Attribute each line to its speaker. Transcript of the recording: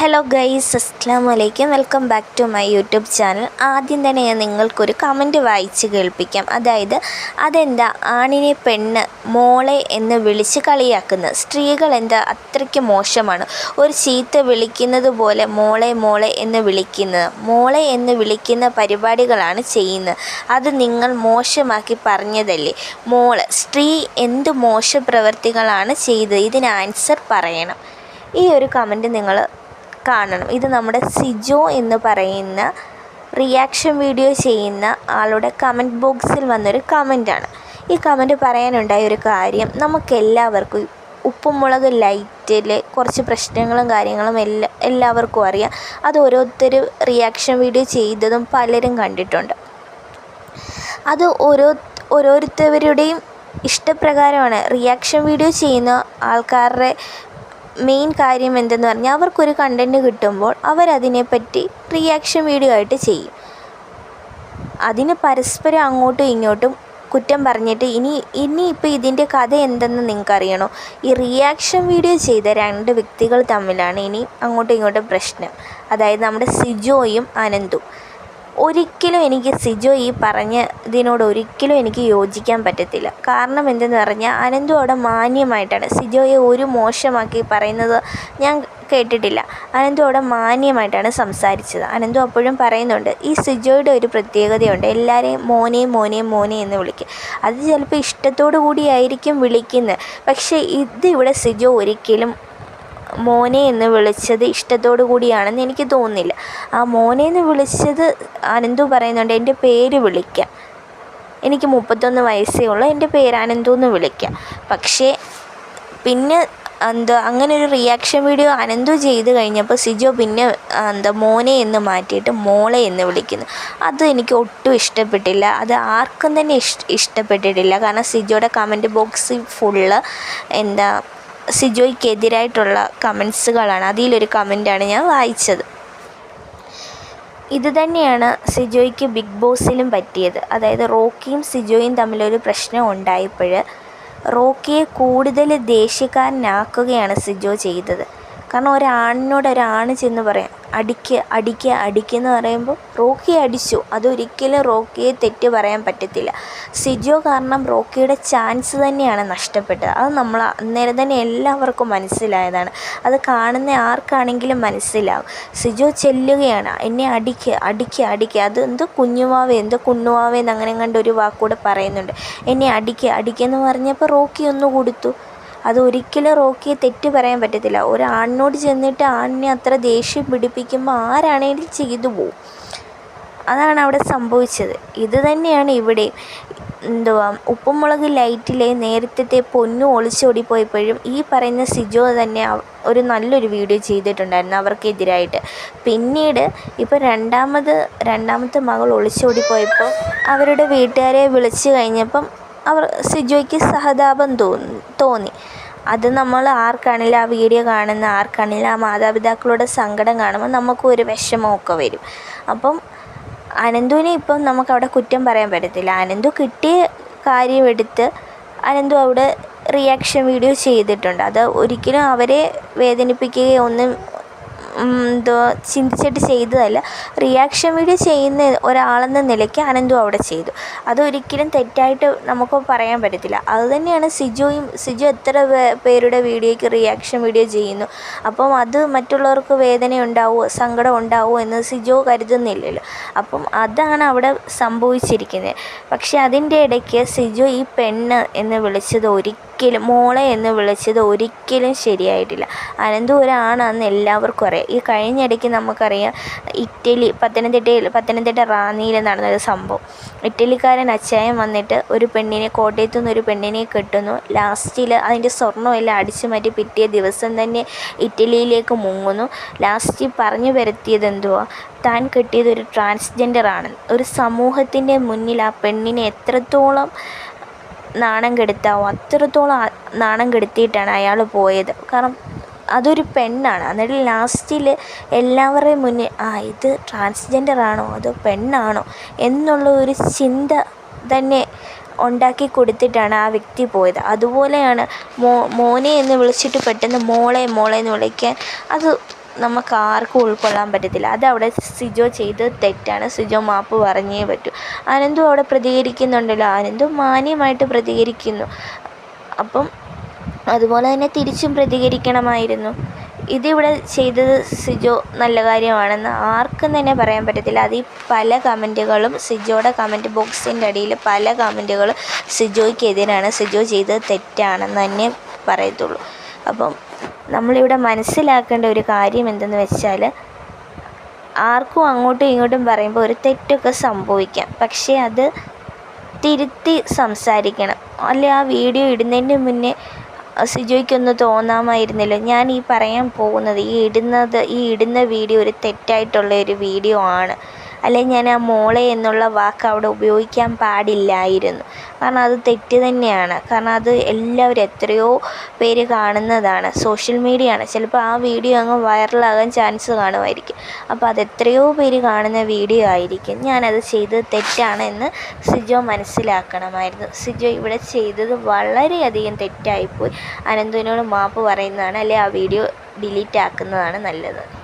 Speaker 1: Hello guys അസ്സാം വലൈക്കും welcome back to my YouTube channel ആദ്യം തന്നെ ഞാൻ നിങ്ങൾക്കൊരു കമന്റ് വായിച്ച് കേൾപ്പിക്കാം. അതായത് അതെന്താ? ആണിനെ പെണ്ണ് മോളെ എന്ന് വിളിച്ച് കളിയാക്കുന്നത് സ്ത്രീകൾ എന്താ അത്രയ്ക്ക് മോശമാണ്. ഒരു ചീത്ത വിളിക്കുന്നത് പോലെ മോളെ മോളെ എന്ന് വിളിക്കുന്നത് മോളെ എന്ന് വിളിക്കുന്ന പരിപാടികളാണ് ചെയ്യുന്നത്. അത് നിങ്ങൾ മോശമാക്കി പറഞ്ഞതല്ലേ? മോൾ സ്ത്രീ എന്ത് മോശ പ്രവർത്തികളാണ് ചെയ്തത്? ഇതിന് ആൻസർ പറയണം. ഈ ഒരു കമന്റ് നിങ്ങൾ കാണണം. ഇത് നമ്മുടെ സിജോ എന്ന് പറയുന്ന റിയാക്ഷൻ വീഡിയോ ചെയ്യുന്ന ആളുടെ കമന്റ് ബോക്സിൽ വന്നൊരു കമന്റാണ് ഈ കമന്റ് പറയാനുണ്ടായ ഒരു കാര്യം നമുക്കെല്ലാവർക്കും ഉപ്പും മുളക് ലൈറ്റിൽ കുറച്ച് പ്രശ്നങ്ങളും കാര്യങ്ങളും എല്ലാ എല്ലാവർക്കും അറിയാം. അത് ഓരോരുത്തർ റിയാക്ഷൻ വീഡിയോ ചെയ്തതും പലരും കണ്ടിട്ടുണ്ട്. അത് ഓരോ ഓരോരുത്തരുടെയും ഇഷ്ടപ്രകാരമാണ്. റിയാക്ഷൻ വീഡിയോ ചെയ്യുന്ന ആൾക്കാരുടെ മെയിൻ കാര്യം എന്തെന്ന് പറഞ്ഞാൽ അവർക്കൊരു കണ്ടന്റ് കിട്ടുമ്പോൾ അവരതിനെപ്പറ്റി റിയാക്ഷൻ വീഡിയോ ആയിട്ട് ചെയ്യും. അതിന് പരസ്പരം അങ്ങോട്ടും ഇങ്ങോട്ടും കുറ്റം പറഞ്ഞിട്ട് ഇനി ഇനി ഇപ്പോൾ ഇതിന്റെ കഥ എന്തെന്ന് നിങ്ങൾക്കറിയണോ? ഈ റിയാക്ഷൻ വീഡിയോ ചെയ്ത രണ്ട് വ്യക്തികൾ തമ്മിലാണ് ഇനി അങ്ങോട്ടും ഇങ്ങോട്ടും പ്രശ്നം. അതായത് നമ്മുടെ സിജോയും അനന്തും. ഒരിക്കലും എനിക്ക് സിജോ ഈ പറഞ്ഞ ഇതിനോട് ഒരിക്കലും എനിക്ക് യോജിക്കാൻ പറ്റത്തില്ല. കാരണം എന്തെന്ന് പറഞ്ഞാൽ അനന്തു അവിടെ മാന്യമായിട്ടാണ്. സിജോയെ ഒരു മോശമാക്കി പറയുന്നത് ഞാൻ കേട്ടിട്ടില്ല. അനന്തു അവിടെ മാന്യമായിട്ടാണ് സംസാരിച്ചത്. അനന്തു അപ്പോഴും പറയുന്നുണ്ട് ഈ സിജോയുടെ ഒരു പ്രത്യേകതയുണ്ട്. എല്ലാവരെയും മോനെ മോനെ മോനെ എന്ന് വിളിക്കും. അത് ചിലപ്പോൾ ഇഷ്ടത്തോടു കൂടിയായിരിക്കും വിളിക്കുന്നത് പക്ഷേ ഇത് ഇവിടെ സിജോ ഒരിക്കലും മോനെ എന്ന് വിളിച്ചത് ഇഷ്ടത്തോടു കൂടിയാണെന്ന് എനിക്ക് തോന്നുന്നില്ല. ആ മോനെ എന്ന് വിളിച്ചത് അനന്തു പറയുന്നുണ്ട് എന്റെ പേര് വിളിക്കാം. എനിക്ക് മുപ്പത്തൊന്ന് വയസ്സേ ഉള്ളൂ എന്റെ പേര് അനന്തു എന്ന് വിളിക്കാം. പക്ഷേ പിന്നെ എന്താ അങ്ങനെ ഒരു റിയാക്ഷൻ വീഡിയോ അനന്തു ചെയ്ത് കഴിഞ്ഞപ്പോൾ സിജോ പിന്നെ എന്താ മോനെ എന്ന് മാറ്റിയിട്ട് മോളെ എന്ന് വിളിക്കുന്നു. അത് എനിക്ക് ഒട്ടും ഇഷ്ടപ്പെട്ടില്ല. അത് ആർക്കും തന്നെ ഇഷ്ട ഇഷ്ടപ്പെട്ടിട്ടില്ല. കാരണം സിജോയുടെ കമന്റ് ബോക്സ് ഫുള്ള് എന്താ സിജോയ്ക്കെതിരായിട്ടുള്ള കമൻസുകളാണ്. അതിലൊരു കമന്റാണ് ഞാൻ വായിച്ചത്. ഇത് തന്നെയാണ് സിജോയ്ക്ക് ബിഗ് ബോസിലും പറ്റിയത്. അതായത് റോക്കിയും സിജോയും തമ്മിലൊരു പ്രശ്നം ഉണ്ടായപ്പോൾ റോക്കിയെ കൂടുതൽ ദേഷ്യക്കാരനാക്കുകയാണ് സിജോ ചെയ്തത്. കാരണം ഒരാണിനോട് ഒരാണ് ചെന്ന് പറയാം അടിക്കുക അടിക്ക് അടിക്ക് എന്ന് പറയുമ്പോൾ റോക്കി അടിച്ചു. അതൊരിക്കലും റോക്കിയെ തെറ്റ് പറയാൻ പറ്റത്തില്ല. സിജോ കാരണം റോക്കിയുടെ ചാൻസ് തന്നെയാണ് നഷ്ടപ്പെട്ടത്. അത് നമ്മൾ അന്നേരം തന്നെ എല്ലാവർക്കും മനസ്സിലായതാണ്. അത് കാണുന്ന ആർക്കാണെങ്കിലും മനസ്സിലാവും. സിജോ ചെല്ലുകയാണ്. എന്നെ അടിക്ക് അടിക്ക് അടിക്ക്. അത് എന്ത് കുഞ്ഞുവാവേ എന്ത് കുഞ്ഞുവാവേ എന്ന് അങ്ങനെ കണ്ട് ഒരു വാക്കൂടെ പറയുന്നുണ്ട്. എന്നെ അടിക്ക് അടിക്കുക എന്ന് പറഞ്ഞപ്പോൾ റോക്കി ഒന്ന് കൊടുത്തു അത് ഒരിക്കലും റോക്കിയെ തെറ്റ് പറയാൻ പറ്റത്തില്ല. ഒരു ആണിനോട് ചെന്നിട്ട് ആണിനെ അത്ര ദേഷ്യം പിടിപ്പിക്കുമ്പോൾ ആരാണേലും ചെയ്തു പോവും. അതാണ് അവിടെ സംഭവിച്ചത്. ഇത് തന്നെയാണ് ഇവിടെ എന്തുവാ ഉപ്പുമുളക് ലൈറ്റിലെ നേരത്തെ പൊന്നു ഒളിച്ചോടിപ്പോയപ്പോഴും ഈ പറയുന്ന സിജോ തന്നെ ഒരു നല്ലൊരു വീഡിയോ ചെയ്തിട്ടുണ്ടായിരുന്നു അവർക്കെതിരായിട്ട്. പിന്നീട് ഇപ്പോൾ രണ്ടാമത് രണ്ടാമത്തെ മകൾ ഒളിച്ചോടിപ്പോയപ്പോൾ അവരുടെ വീട്ടുകാരെ വിളിച്ചു കഴിഞ്ഞപ്പം അവർ സിജോയ്ക്ക് സഹതാപം തോന്നി തോന്നി. അത് നമ്മൾ ആർക്കാണെങ്കിലും ആ വീഡിയോ കാണുന്ന ആർക്കാണെങ്കിലും ആ മാതാപിതാക്കളുടെ സങ്കടം കാണുമ്പോൾ നമുക്ക് ഒരു വിഷമമൊക്കെ വരും. അപ്പം അനന്തുവിനെ ഇപ്പം നമുക്കവിടെ കുറ്റം പറയാൻ പറ്റത്തില്ല. അനന്തു കിട്ടിയ കാര്യമെടുത്ത് അനന്തു അവിടെ റിയാക്ഷൻ വീഡിയോ ചെയ്തിട്ടുണ്ട്. അത് ഒരിക്കലും അവരെ വേദനിപ്പിക്കുകയോ ഒന്നും എന്തോ ചിന്തിച്ചിട്ട് ചെയ്തതല്ല. റിയാക്ഷൻ വീഡിയോ ചെയ്യുന്ന ഒരാളെന്ന നിലയ്ക്ക് അനന്തു അവിടെ ചെയ്തു. അതൊരിക്കലും തെറ്റായിട്ട് നമുക്ക് പറയാൻ പറ്റത്തില്ല. അതുതന്നെയാണ് സിജോയും സിജു എത്ര പേരുടെ വീഡിയോയ്ക്ക് റിയാക്ഷൻ വീഡിയോ ചെയ്യുന്നു. അപ്പം അത് മറ്റുള്ളവർക്ക് വേദന സങ്കടം ഉണ്ടാവുമോ എന്ന് സിജോ കരുതുന്നില്ലല്ലോ. അപ്പം അതാണ് അവിടെ സംഭവിച്ചിരിക്കുന്നത്. പക്ഷേ അതിന്റെ ഇടയ്ക്ക് സിജു ഈ പെണ്ണ് എന്ന് വിളിച്ചത് ഒരിക്കലും ഒരിക്കലും മോളെ എന്ന് വിളിച്ചത് ഒരിക്കലും ശരിയായിട്ടില്ല. അനന്തു അന്ന് എല്ലാവർക്കും അറിയാം. ഈ കഴിഞ്ഞിടയ്ക്ക് നമുക്കറിയാം ഇറ്റലി പത്തനംതിട്ടയിൽ പത്തനംതിട്ട റാന്നിയിൽ നടന്നൊരു സംഭവം. ഇറ്റലിക്കാരൻ അച്ചായം വന്നിട്ട് ഒരു പെണ്ണിനെ കോട്ടയത്തു നിന്ന് ഒരു പെണ്ണിനെ കെട്ടുന്നു. ലാസ്റ്റിൽ അതിന്റെ സ്വർണമെല്ലാം അടിച്ചു മാറ്റി പിറ്റേ ദിവസം തന്നെ ഇറ്റലിയിലേക്ക് മുങ്ങുന്നു. ലാസ്റ്റ് പറഞ്ഞു വരുത്തിയത് എന്തുവാ? താൻ കെട്ടിയത് ഒരു ട്രാൻസ്ജെൻഡർ ആണ് ഒരു സമൂഹത്തിന്റെ മുന്നിൽ ആ പെണ്ണിനെ എത്രത്തോളം നാണം കെടുത്താവോ? അത്രത്തോളം നാണം കെടുത്തിയിട്ടാണ് അയാൾ പോയത്. കാരണം അതൊരു പെണ്ണാണ്. എന്നിട്ട് ലാസ്റ്റിൽ എല്ലാവരുടെയും മുന്നിൽ ആ ഇത് ട്രാൻസ്ജെൻഡർ ആണോ? അതോ പെണ്ണാണോ? എന്നുള്ള ഒരു ചിന്ത തന്നെ ഉണ്ടാക്കി കൊടുത്തിട്ടാണ് ആ വ്യക്തി പോയത്. അതുപോലെയാണ് മോ മോനെ എന്ന് വിളിച്ചിട്ട് പെട്ടെന്ന് മോളെ മോളെ എന്ന് വിളിക്കാൻ. അത് നമുക്ക് ആർക്കും ഉൾക്കൊള്ളാൻ പറ്റത്തില്ല. അതവിടെ സിജോ ചെയ്ത് തെറ്റാണ്. സിജോ മാപ്പ് പറഞ്ഞേ പറ്റൂ. അനന്തു അവിടെ പ്രതികരിക്കുന്നുണ്ടല്ലോ. അനന്തു മാന്യമായിട്ട് പ്രതികരിക്കുന്നു. അപ്പം അതുപോലെ തന്നെ തിരിച്ചും പ്രതികരിക്കണമായിരുന്നു. ഇതിവിടെ ചെയ്തത് സിജോ നല്ല കാര്യമാണെന്ന് ആർക്കും തന്നെ പറയാൻ പറ്റത്തില്ല. അത് ഈ പല കമന്റുകളും സിജോയുടെ കമന്റ് ബോക്സിന്റെ അടിയിൽ പല കമന്റുകളും സിജോയ്ക്കെതിരാണ്. സിജോ ചെയ്തത് തെറ്റാണെന്ന് തന്നെ പറയത്തുള്ളൂ. അപ്പം നമ്മളിവിടെ മനസ്സിലാക്കേണ്ട ഒരു കാര്യം എന്തെന്ന് വെച്ചാൽ ആർക്കും അങ്ങോട്ടും ഇങ്ങോട്ടും പറയുമ്പോൾ ഒരു തെറ്റൊക്കെ സംഭവിക്കാം. പക്ഷേ അത് തിരുത്തി സംസാരിക്കണം. അല്ലെ ആ വീഡിയോ ഇടുന്നതിന് മുന്നേ സിജോയ്ക്കൊന്ന് തോന്നാമായിരുന്നല്ലോ. ഞാൻ ഈ പറയാൻ പോകുന്നത് ഈ ഇടുന്നത് ഈ ഇടുന്ന വീഡിയോ ഒരു തെറ്റായിട്ടുള്ള ഒരു വീഡിയോ ആണ്. അല്ലെങ്കിൽ ഞാൻ ആ മോളെ എന്നുള്ള വാക്ക് അവിടെ ഉപയോഗിക്കാൻ പാടില്ലായിരുന്നു. കാരണം അത് തെറ്റ് തന്നെയാണ്. കാരണം അത് എല്ലാവരും എത്രയോ പേര് കാണുന്നതാണ്. സോഷ്യൽ മീഡിയ ആണ് ചിലപ്പോൾ ആ വീഡിയോ അങ്ങ് വൈറലാകാൻ ചാൻസ് കാണുമായിരിക്കും. അപ്പോൾ അത് എത്രയോ പേര് കാണുന്ന വീഡിയോ ആയിരിക്കും. ഞാനത് ചെയ്തത് തെറ്റാണ് എന്ന് സിജോ മനസ്സിലാക്കണമായിരുന്നു. സിജോ ഇവിടെ ചെയ്തത് വളരെയധികം തെറ്റായിപ്പോയി. അനന്തുവിനോട് മാപ്പ് പറയുന്നതാണ്. അല്ലെങ്കിൽ ആ വീഡിയോ ഡിലീറ്റ് ആക്കുന്നതാണ് നല്ലത്.